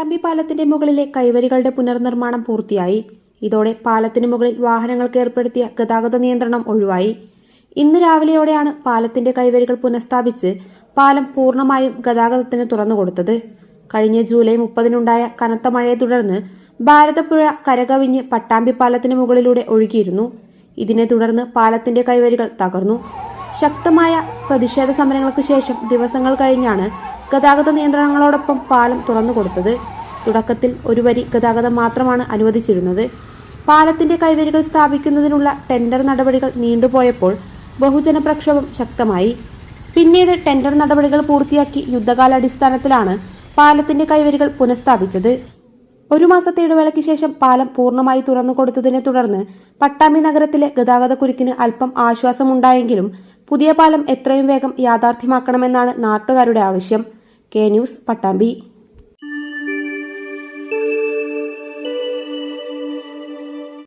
പട്ടാമ്പി പാലത്തിന്റെ മുകളിലെ കൈവരികളുടെ പുനർനിർമ്മാണം പൂർത്തിയായി. ഇതോടെ പാലത്തിന് മുകളിൽ വാഹനങ്ങൾക്ക് ഏർപ്പെടുത്തിയ ഗതാഗത നിയന്ത്രണം ഒഴിവായി. ഇന്ന് രാവിലെയോടെയാണ് പാലത്തിന്റെ കൈവരികൾ പുനഃസ്ഥാപിച്ച് പാലം പൂർണമായും ഗതാഗതത്തിന് തുറന്നുകൊടുത്തത് കഴിഞ്ഞ ജൂലൈ മുപ്പതിനുണ്ടായ കനത്ത മഴയെ തുടർന്ന് ഭാരതപ്പുഴ കരകവിഞ്ഞ് പട്ടാമ്പി പാലത്തിന് മുകളിലൂടെ ഒഴുകിയിരുന്നു. ഇതിനെ തുടർന്ന് പാലത്തിന്റെ കൈവരികൾ തകർന്നു. ശക്തമായ പ്രതിഷേധ സമരങ്ങൾക്ക് ശേഷം ദിവസങ്ങൾ കഴിഞ്ഞാണ് ഗതാഗത നിയന്ത്രണങ്ങളോടൊപ്പം പാലം തുറന്നു കൊടുത്തത്. തുടക്കത്തിൽ ഒരു വരി ഗതാഗതം മാത്രമാണ് അനുവദിച്ചിരുന്നത്. പാലത്തിന്റെ കൈവരികൾ സ്ഥാപിക്കുന്നതിനുള്ള ടെൻഡർ നടപടികൾ നീണ്ടുപോയപ്പോൾ ബഹുജന പ്രക്ഷോഭം ശക്തമായി. പിന്നീട് ടെൻഡർ നടപടികൾ പൂർത്തിയാക്കി യുദ്ധകാലാടിസ്ഥാനത്തിലാണ് പാലത്തിന്റെ കൈവരികൾ പുനഃസ്ഥാപിച്ചത്. ഒരു മാസത്തെ ഇടവേളയ്ക്ക് ശേഷം പാലം പൂർണമായി തുറന്നു കൊടുത്തതിനെ തുടർന്ന് പട്ടാമ്പി നഗരത്തിലെ ഗതാഗതക്കുരുക്കിന് അല്പം ആശ്വാസമുണ്ടായെങ്കിലും പുതിയ പാലം എത്രയും വേഗം യാഥാർത്ഥ്യമാക്കണമെന്നാണ് നാട്ടുകാരുടെ ആവശ്യം. K news Pattambi.